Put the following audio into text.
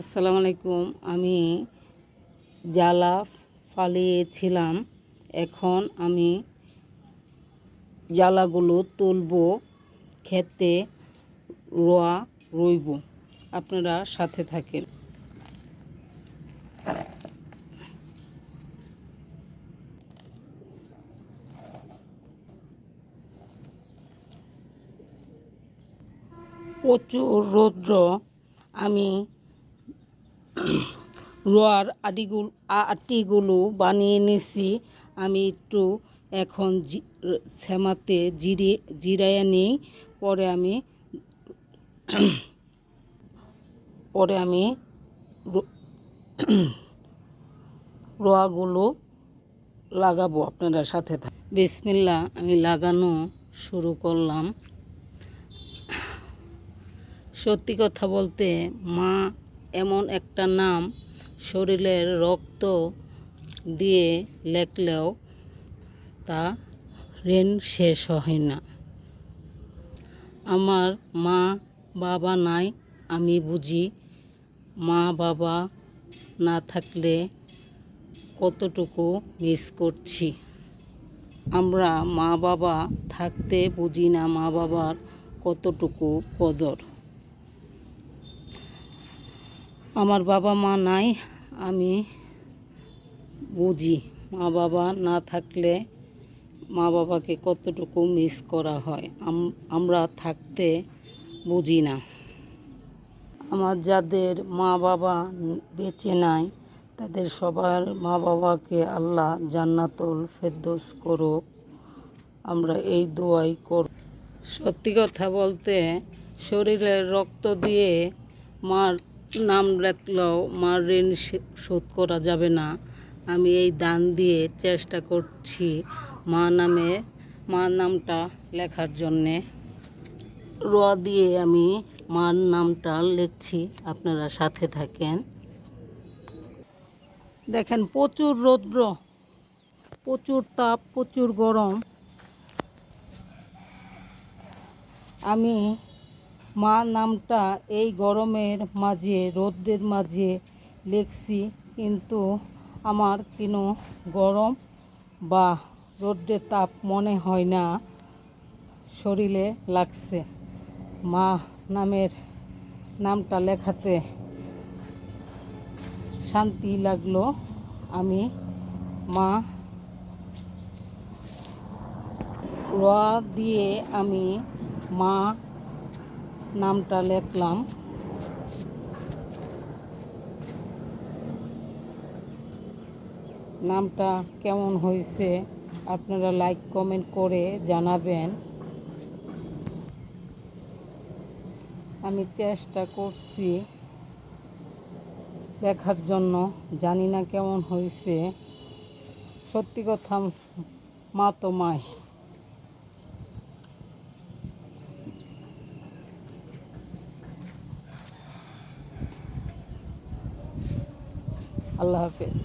আসসালামু আলাইকুম। আমি জ্বালা ফালিয়েছিলাম এখন আমি জ্বালাগুলো তুলব, খেতে রোয়া রইব। আপনারা সাথে থাকেন। প্রচুর রৌদ্র। আমি রোয়ার আটিগুলো আটিগুলো বানিয়ে নিছি। আমি একটু এখন শ্যামাতে জিরে, জিরাইয়া নিই। পরে আমি পরে আমি রোয়াগুলো লাগাবো আপনারা সাথে থাক। বিসমিল্লা আমি লাগানো শুরু করলাম। সত্যি কথা বলতে মা এমন একটা নাম শরীরের রক্ত দিয়ে লেখলেও তা ঋণ শেষ হয় না। আমার মা বাবা নাই, আমি বুঝি মা বাবা না থাকলে কতটুকু মিস করছি। আমরা মা বাবা থাকতে বুঝি না মা বাবার কতটুকু কদর। আমার বাবা মা নাই, আমি বুঝি মা বাবা না থাকলে মা বাবাকে কতটুকু মিস করা হয়। আম- আমরা থাকতে বুঝি না। আমার যাদের মা বাবা বেঁচে নাই, তাদের সবার মা বাবাকে আল্লাহ জান্নাতুল ফেরদৌস করুক। আমরা এই দোয়াই কর সত্যি কথা বলতে, শরীরের রক্ত দিয়ে মার নাম রাখলেও মার ঋণ শোধ করা যাবে না। আমি এই দান দিয়ে চেষ্টা করছি মা নামে, মা নামটা লেখার জন্যে। রোয়া দিয়ে আমি মার নামটা লিখছি, আপনারা সাথে থাকেন। দেখেন, প্রচুর রৌদ্র, প্রচুর তাপ, প্রচুর গরম। আমি মা নামটা এই গরমের মাঝে, রোদ্রের মাঝে লিখছি, কিন্তু আমার কোনো গরম? বা রোদ্রের তাপ মনে হয় না, শরীরে লাগছে। মা নামের নামটা লেখাতে শান্তি লাগল আমি। মা র দিয়ে আমি মা নামটা লিখলাম। নামটা কেমন হয়েছে আপনারা লাইক কমেন্ট করে জানাবেন। আমি চেষ্টা করছি দেখার জন্য, জানি না কেমন হয়েছে। সত্যি কথা, মা তো মাই। আল্লাহ হাফেজ।